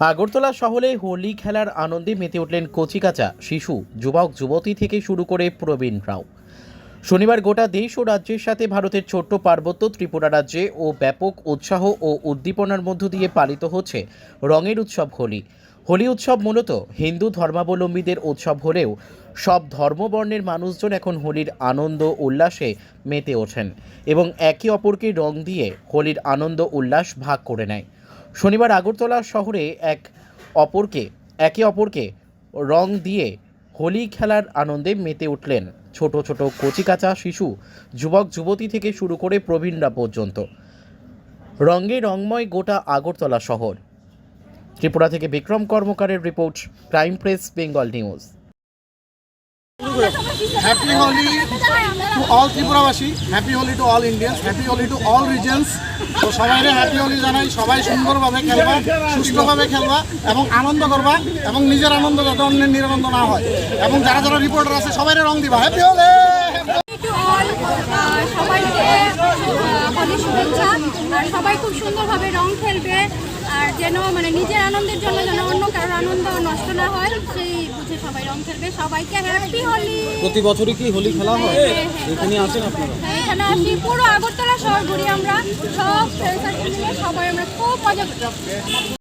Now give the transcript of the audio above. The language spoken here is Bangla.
আগরতলা শহরে হোলি খেলার আনন্দে মেতে উঠলেন কচিকাচা শিশু, যুবক, যুবতী থেকে শুরু করে প্রবীণরাও। শনিবার গোটা দেশ ও রাজ্যের সাথে ভারতের ছোট্ট পার্বত্য ত্রিপুরা রাজ্যে ও ব্যাপক উৎসাহ ও উদ্দীপনার মধ্য দিয়ে পালিত হচ্ছে রঙের উৎসব হোলি। হোলি উৎসব মূলত হিন্দু ধর্মাবলম্বীদের উৎসব হলেও সব ধর্মবর্ণের মানুষজন এখন হোলির আনন্দ উল্লাসে মেতে ওঠেন এবং একে অপরকে রং দিয়ে হোলির আনন্দ উল্লাস ভাগ করে নেয়। শনিবার আগরতলা শহরে এক অপরকে, একে অপরকে রং দিয়ে হোলি খেলার আনন্দে মেতে উঠলেন ছোট ছোট কচিকাচা শিশু, যুবক, যুবতী থেকে শুরু করে প্রবীণরা পর্যন্ত। রঙে রংময় গোটা আগরতলা শহর। ত্রিপুরা থেকে Bikram কর্মকারের report prime press, Bengal news. Happy Holi to all ত্রিপুরাবাসী happy Holi to all Indians happy Holi to all regions তো সবাইরে হ্যাপি হোলি জানাই, সবাই সুন্দরভাবে খেলবা, সুস্থভাবে খেলবা এবং আনন্দ করবা এবং নিজের আনন্দ যাতে অন্যের নিরানন্দ না হয়। এবং যারা যারা রিপোর্টার আছে, সবাইরে রং দিবা। হ্যাপি হোলি আর সবাই খুব সুন্দরভাবে রং খেলবে। আর যেন মানে নিজের আনন্দের জন্য যেন অন্য কারোর আনন্দ নষ্ট না হয় সবাই রং খেলবে সবাইকে হ্যাপি হোলি প্রতি বছরই কি হোলি খেলা হয়? এখানে আসেন আপনারা? এখানে আসি। পুরো আগরতলা শহর ঘুরি আমরা। সব ফ্রেন্ডস নিয়ে সবাই আমরা খুব মজা করি